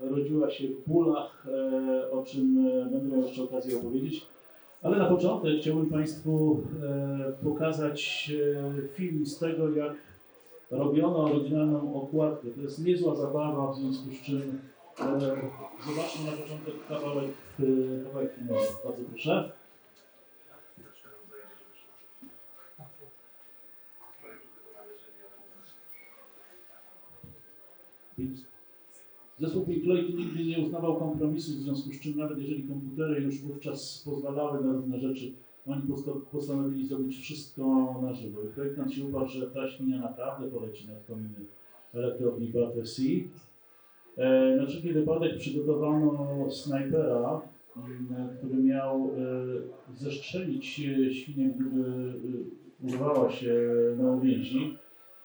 rodziła się w bólach, e, o czym e, będę miał jeszcze okazję opowiedzieć. Ale na początek chciałbym Państwu e, pokazać film z tego, jak robiono oryginalną okładkę. To jest niezła zabawa, w związku z czym zobaczmy na początek kawałek, kawałek. Bardzo proszę. Więc Zespół Floyd nigdy nie uznawał kompromisu, w związku z czym nawet jeżeli komputery już wówczas pozwalały na różne rzeczy, oni posta- postanowili zrobić wszystko na żywo. I projektant się uparł, że ta świnia naprawdę poleci nad kominy elektrowni Battersea. E, na wszelki wypadek przygotowano snajpera, m, który miał e, zestrzelić e, świnię, gdyby urwała się na uwięzi.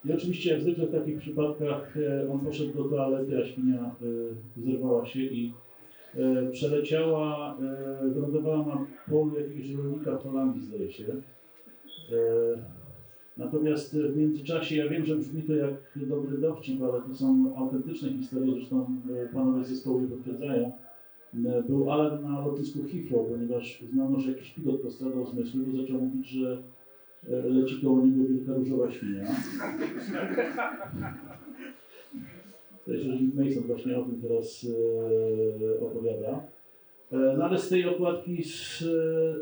I oczywiście jak zwykle w takich przypadkach e, on poszedł do toalety, a świnia e, zerwała się i e, przeleciała, wylądowała na polu jakiegoś rolnika w Holandii, zdaje się. Natomiast w międzyczasie, ja wiem, że brzmi to jak dobry dowcip, ale to są autentyczne historie, zresztą panowie z zespołu je potwierdzają. Był alarm na lotnisku Heathrow, ponieważ uznano, że jakiś pilot postradał zmysły, bo zaczął mówić, że leci koło niego wielka różowa świnia. Zdaje się, że Mason właśnie o tym teraz e, opowiada. E, No ale z tej okładki, z,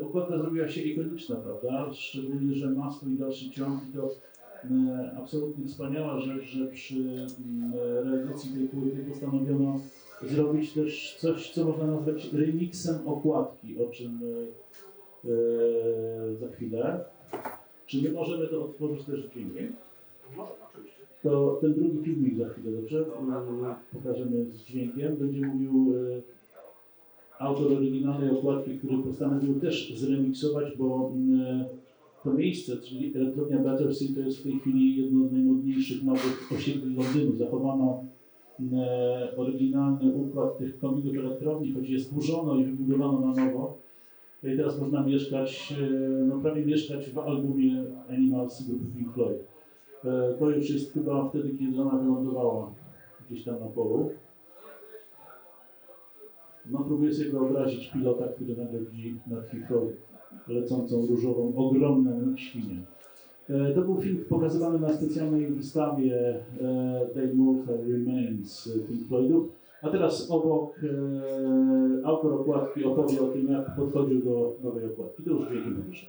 e, okładka zrobiła się ikoniczna, prawda? Szczególnie, że ma swój dalszy ciąg i to absolutnie wspaniała rzecz, że przy mm, realizacji tej płyty postanowiono zrobić też coś, co można nazwać remixem okładki, o czym za chwilę. Czy my możemy to otworzyć też dźwiękiem? Można, oczywiście. To ten drugi filmik za chwilę, dobrze? E, Pokażemy z dźwiękiem. Będzie mówił e, autor oryginalnej okładki, który postanowił też zremiksować, bo mm, to miejsce, czyli elektrownia Battersea, to jest w tej chwili jedno z najmodniejszych nowych osiedli Londynu. Zachowano oryginalny układ tych kominów elektrowni, choć je zburzono i wybudowano na nowo. I teraz można mieszkać, e, no prawie mieszkać w albumie Animals grupy Pink Floyd. E, To już jest chyba wtedy, kiedy ona wylądowała gdzieś tam na polu. No próbuję sobie wyobrazić pilota, który nagle widzi nad Heathrow lecącą różową, ogromną świnię. E, To był film pokazywany na specjalnej wystawie e, The Immortal Remains Pink Floydów. A teraz obok e, autor okładki opowie o tym, jak podchodził do nowej okładki. To już dźwiękiem proszę.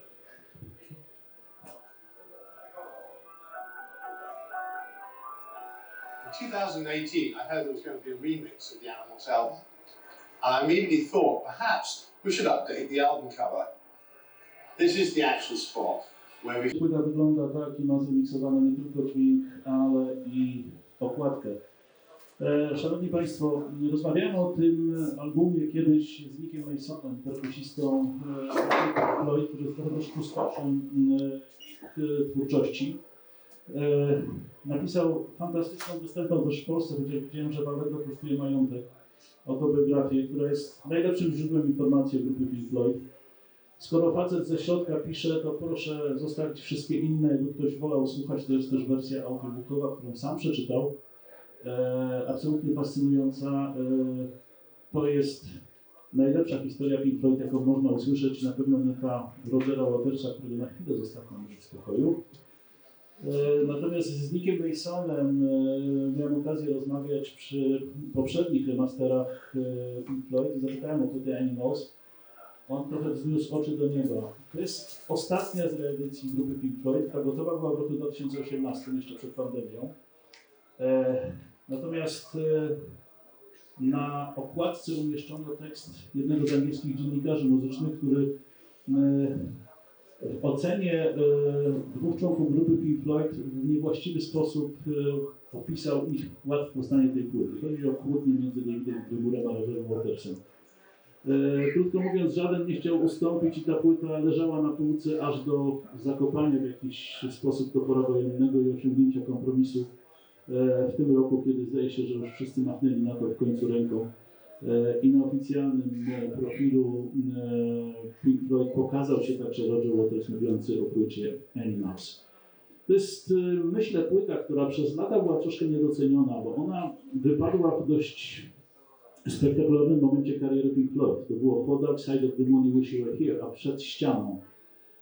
In 2018, I heard there was going to be a remix of the Animals album. And I immediately thought perhaps we should update the album cover. This is the actual spot where we Płyta wygląda tak i ma zremiksowane nie tylko dźwięk, ale i okładkę. E, Szanowni Państwo, rozmawiałem o tym albumie kiedyś z Nickiem Masonem, perkusistą e, Floyd, który jest trochę e, twórczości. E, Napisał fantastyczną, dostępną też w Polsce, chociaż widziałem, że Wawego kosztuje majątek, autobiografię, która jest najlepszym źródłem informacji o grupie Pink Floyd. Skoro facet ze środka pisze, to proszę zostawić wszystkie inne. Jakby ktoś wolał słuchać, to jest też wersja audiobookowa, którą sam przeczytał. E, absolutnie fascynująca. E, to jest najlepsza historia Pink Floyd, jaką można usłyszeć. Na pewno nie ta Rogera Watersa, którego na chwilę zostawmy już w spokoju. E, Natomiast z Nickiem Masonem miałem okazję rozmawiać przy poprzednich remasterach Pink Floyd i zapytałem o płytę Animals. On trochę wzniósł oczy do nieba. To jest ostatnia z reedycji grupy Pink Floyd, która gotowa była w roku 2018, jeszcze przed pandemią. Natomiast e, na okładce umieszczono tekst jednego z angielskich dziennikarzy muzycznych, który e, w ocenie e, dwóch członków grupy Pink Floyd w niewłaściwy sposób opisał ich wkład w powstanie tej płyty. Chodzi o kłótnię między Davidem Gilmourem a Rogerem Watersem. Krótko mówiąc, żaden nie chciał ustąpić i ta płyta leżała na półce aż do zakopania w jakiś sposób do wojennego i osiągnięcia kompromisu w tym roku, kiedy zdaje się, że już wszyscy machnęli na to w końcu ręką. E, I na oficjalnym e, profilu e, Pink Floyd pokazał się także Roger Waters mówiący o płycie Animals. To jest, myślę, płyta, która przez lata była troszkę niedoceniona, bo ona wypadła w dość spektakularnym momencie kariery Pink Floyd. To było po Dark Side of the Moon i Wish You Were Here, a przed ścianą.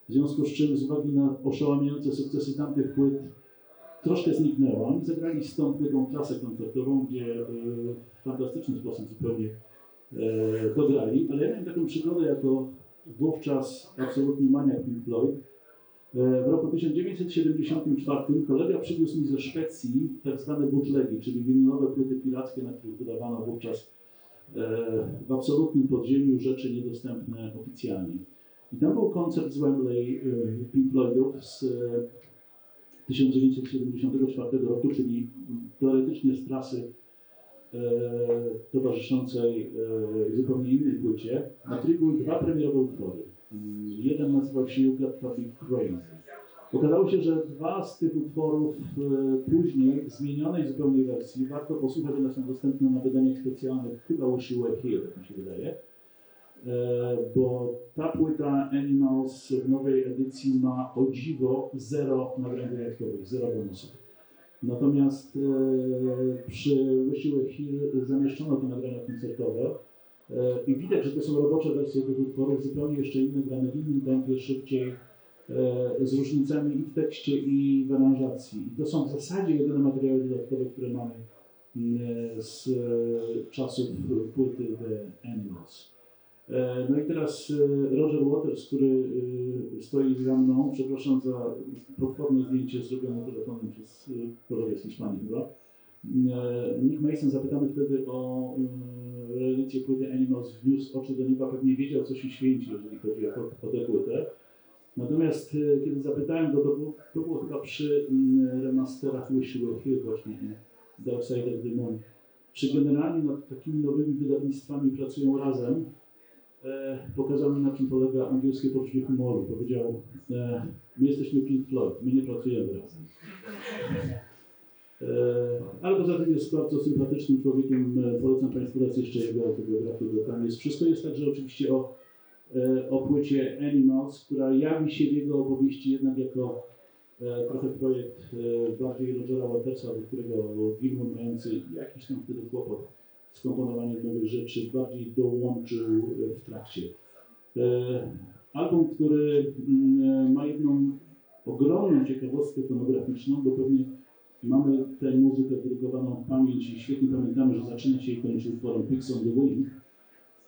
W związku z czym, z uwagi na oszałamiające sukcesy tamtych płyt, troszkę zniknęła. Oni zagrali tą płytą trasę koncertową, gdzie y, w fantastyczny sposób zupełnie e, dograli, ale ja miałem taką przygodę jako wówczas absolutny maniak Pink Floyd. E, W roku 1974 kolega przywiózł mi ze Szwecji tak zwane bootlegi, czyli winylowe płyty pirackie, na których wydawano wówczas e, w absolutnym podziemiu rzeczy niedostępne oficjalnie. I tam był koncert z Wembley e, Pink Floydów z e, 1974 roku, czyli teoretycznie z trasy e, towarzyszącej e, zupełnie innej płycie, na której były dwa premierowe utwory. Jeden nazywał się You Got Crazy. Okazało się, że dwa z tych utworów e, później, w zmienionej zupełnie wersji, warto posłuchać, one są dostępne na wydaniach specjalnych, chyba Were Here, tak mi się wydaje, bo ta płyta Animals w nowej edycji ma o dziwo zero nagrań dodatkowych, zero bonusów. Natomiast e, przy Were Here zamieszczono te nagrania koncertowe e, i widać, że to są robocze wersje tych utworów, zupełnie jeszcze inne, grane w innym tempie, szybciej, e, z różnicami i w tekście, i w aranżacji. I to są w zasadzie jedyne materiały dodatkowe, które mamy z e, czasów płyty The Animals. E, No i teraz e, Roger Waters, który e, stoi za mną, przepraszam za potworne zdjęcie zrobione telefonem przez kolegę z Hiszpanii chyba. Nick Mason zapytany wtedy o reedycję płyty Animals wniósł oczy do nieba, pewnie wiedział co się święci, jeżeli chodzi o, o tę płytę. Natomiast kiedy zapytałem go, to było, to było chyba przy remasterach Here właśnie Dark Side of the Moon. Czy generalnie nad takimi nowymi wydawnictwami pracują razem, pokazał mi na czym polega angielskie poczucie humoru. Powiedział, e, my jesteśmy Pink Floyd, my nie pracujemy razem. E, ale poza tym jest bardzo sympatycznym człowiekiem. E, Polecam Państwu raz jeszcze jego autobiografię, bo tam jest wszystko. Jest także oczywiście o, e, o płycie Animals, która jawi się w jego opowieści jednak jako e, trochę projekt e, bardziej Rogera Watersa, do którego Gilmour mający jakiś tam wtedy kłopot z komponowaniem nowych rzeczy, bardziej dołączył e, w trakcie. E, Album, który mm, ma jedną ogromną ciekawostkę fonograficzną, bo pewnie mamy tę muzykę dedykowaną w pamięć i świetnie pamiętamy, że zaczyna się i kończy utworem Pigs on the Wing.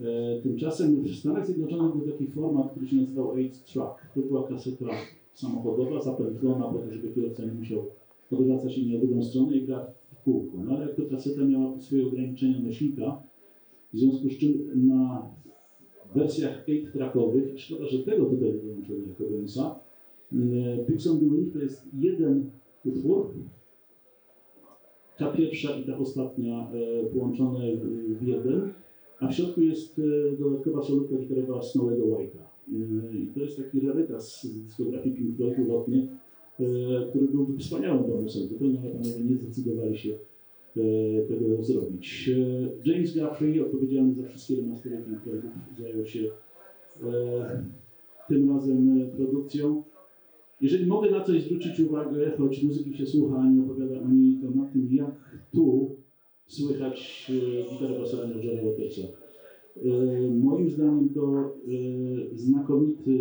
E, Tymczasem w Stanach Zjednoczonych był taki format, który się nazywał 8-track. To była kaseta samochodowa, zapętlona po to, żeby kierowca nie musiał odwracać się na drugą stronę i grać w kółko. No ale jak to kaseta miała swoje ograniczenia nośnika, w związku z czym na wersjach 8-trackowych, szkoda, że tego tutaj nie dołączyłem jako bonusa, Pigs on the to jest jeden utwór, ta pierwsza i ta ostatnia e, połączone w, jeden, a w środku jest e, dodatkowa solówka gitarowa Snowego White'a. E, I to jest taki rarytas z dyskografii Pink Floyd ulotny, który byłby wspaniałym bonusem, zupełnie ale panowie nie zdecydowali się e, tego zrobić. E, James Guthrie, odpowiedzialny za wszystkie remastery Pink Floydów, zajął się e, tym razem e, produkcją. Jeżeli mogę na coś zwrócić uwagę, choć muzyki się słucha, nie opowiada o niej, to na tym, jak tu słychać e, gitarę basową Rogera Watersa. E, moim zdaniem to e, znakomity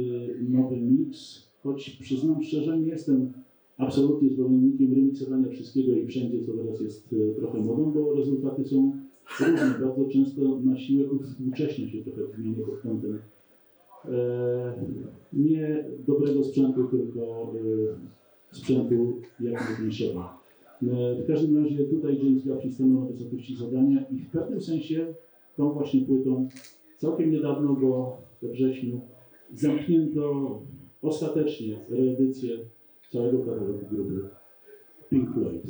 nowy miks, choć przyznam szczerze, nie jestem absolutnie zwolennikiem remiksowania wszystkiego i wszędzie, co teraz jest e, trochę modą, bo rezultaty są różne. Bardzo często na siłę uwspółcześnia się trochę w zmianie pod kątem e, nie dobrego sprzętu, tylko e, sprzętu jak najmniejszego. W każdym razie tutaj James Guthrie stanął na wysokości zadania i w pewnym sensie tą właśnie płytą całkiem niedawno, bo we wrześniu, zamknięto ostatecznie reedycję całego katalogu grupy Pink Floyd.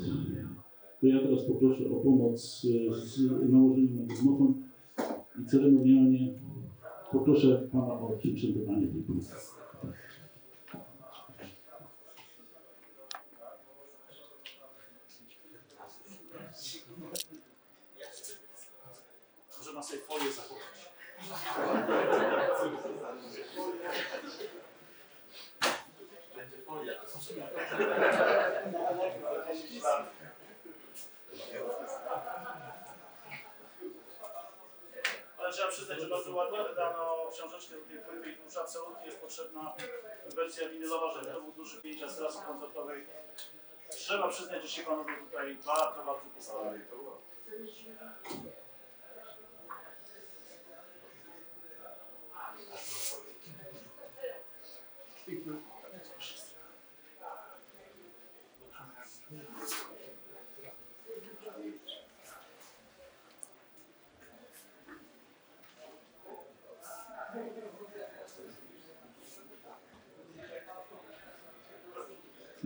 To ja teraz poproszę o pomoc e, z nałożeniem na gramofon i ceremonialnie poproszę Pana o przytrzymywanie tej płyty. Może ma sobie folię zachować. Będzie folia. Ale trzeba przyznać, że bardzo ładnie wydano książeczkę do tej płyty i już absolutnie jest potrzebna wersja winylowa, że to był duży pięcia z trasy koncertowej. Trzeba przyznać, że się panowie tutaj bardzo, bardzo postarali.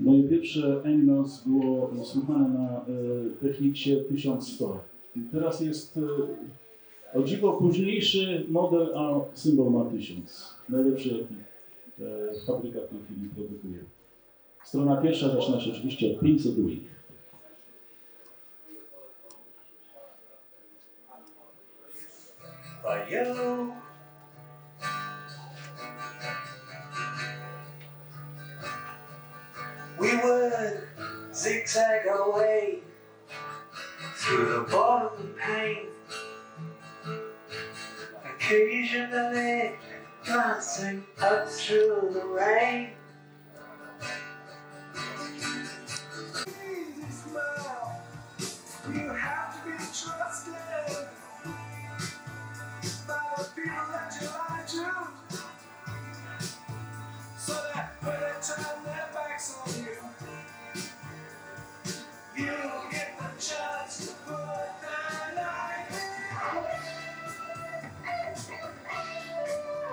Moje pierwsze Animals było słuchane na e, Techniksie 1100. I Teraz jest e, o dziwo późniejszy model, a symbol ma 1000. Najlepszy jaki e, fabryka w tej chwili produkuje. Strona pierwsza zaczyna się oczywiście od 500 Week. by you. We would zigzag our way through the bottom pain, occasionally glancing up through the rain.